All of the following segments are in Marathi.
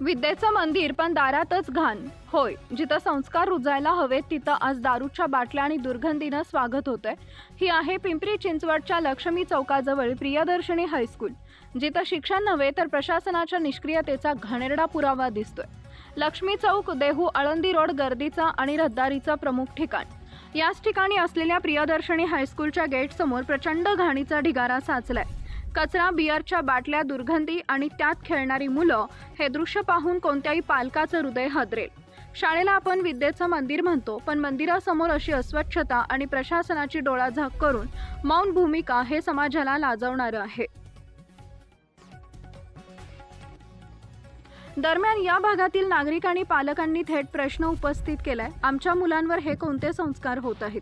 विद्येचं मंदिर पण दारातच घाण. होय जिथं संस्कार रुजायला हवेत तिथं आज दारूच्या बाटल्या आणि दुर्गंधीनं स्वागत होतंय. ही आहे पिंपरी चिंचवडच्या लक्ष्मी चौकाजवळ प्रियदर्शनी हायस्कूल. जिथं शिक्षण नव्हे तर प्रशासनाच्या निष्क्रियतेचा घाणेरडा पुरावा दिसतोय. लक्ष्मी चौक देहू आळंदी रोड गर्दीचा आणि रहदारीचा प्रमुख ठिकाण. याच ठिकाणी असलेल्या प्रियदर्शनी हायस्कूलच्या गेटसमोर प्रचंड घाणीचा ढिगारा साचलाय. कचरा बियरच्या बाटल्या दुर्गंधी आणि त्यात खेळणारी मुलं हे दृश्य पाहून कोणत्याही पालकाचं हृदय हदरेल. शाळेला आपण विद्येचं मंदिर म्हणतो पण मंदिरासमोर अशी अस्वच्छता आणि प्रशासनाची डोळाझाक करून मौन भूमिका हे समाजाला लाजवणारं आहे. दरम्यान या भागातील नागरिक आणि पालकांनी थेट प्रश्न उपस्थित केलाय. आमच्या मुलांवर हे कोणते संस्कार होत आहेत?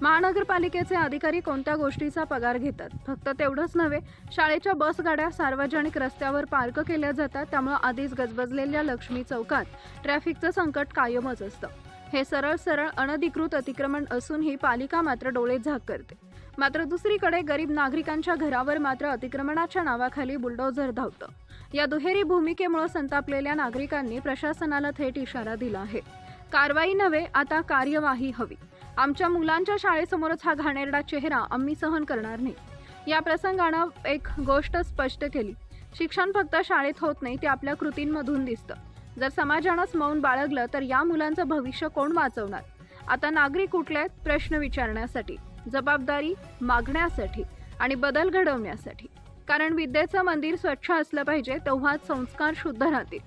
महानगरपालिकेचे अधिकारी कोणत्या गोष्टीचा पगार घेतात? फक्त तेवढंच नव्हे शाळेच्या बस गाड्या सार्वजनिक रस्त्यावर पार्क केल्या जातात त्यामुळे आधीच गजबजलेल्या लक्ष्मी चौकात ट्रॅफिकचं संकट कायमच असतं. हे सरळ सरळ अनधिकृत अतिक्रमण असूनही पालिका मात्र डोळे झाक करते. मात्र दुसरीकडे गरीब नागरिकांच्या घरावर मात्र अतिक्रमणाच्या नावाखाली बुलडोझर धावतं. या दुहेरी भूमिकेमुळे संतापलेल्या नागरिकांनी प्रशासनाला थेट इशारा दिला आहे. कारवाई नव्हे आता कार्यवाही हवी. आमच्या मुलांच्या शाळेसमोरच हा घाणेरडा चेहरा आम्ही सहन करणार नाही. या प्रसंगानं एक गोष्ट स्पष्ट केली. शिक्षण फक्त शाळेत होत नाही ते आपल्या कृतींमधून दिसतं. जर समाजानंच मौन बाळगलं तर या मुलांचं भविष्य कोण वाचवणार? आता नागरिक कुठल्यात प्रश्न विचारण्यासाठी. जबाबदारी मागण्यासाठी आणि बदल घडवण्यासाठी. कारण विद्येचं मंदिर स्वच्छ असलं पाहिजे तेव्हाच संस्कार शुद्ध राहतील.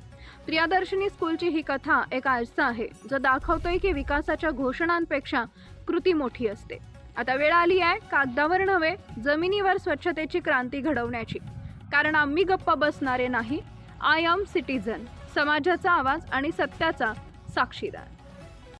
प्रियादर्शनी स्कूलची ही कथा एक आरसा आहे जो दाखवतोय की विकासाच्या घोषणांपेक्षा कृती मोठी असते. आता वेळ आली आहे कागदावर नव्हे जमिनीवर स्वच्छतेची क्रांती घडवण्याची. कारण आम्ही गप्पा बसणारे नाही आय एम सिटीझन समाजाचा आवाज आणि सत्याचा साक्षीदार.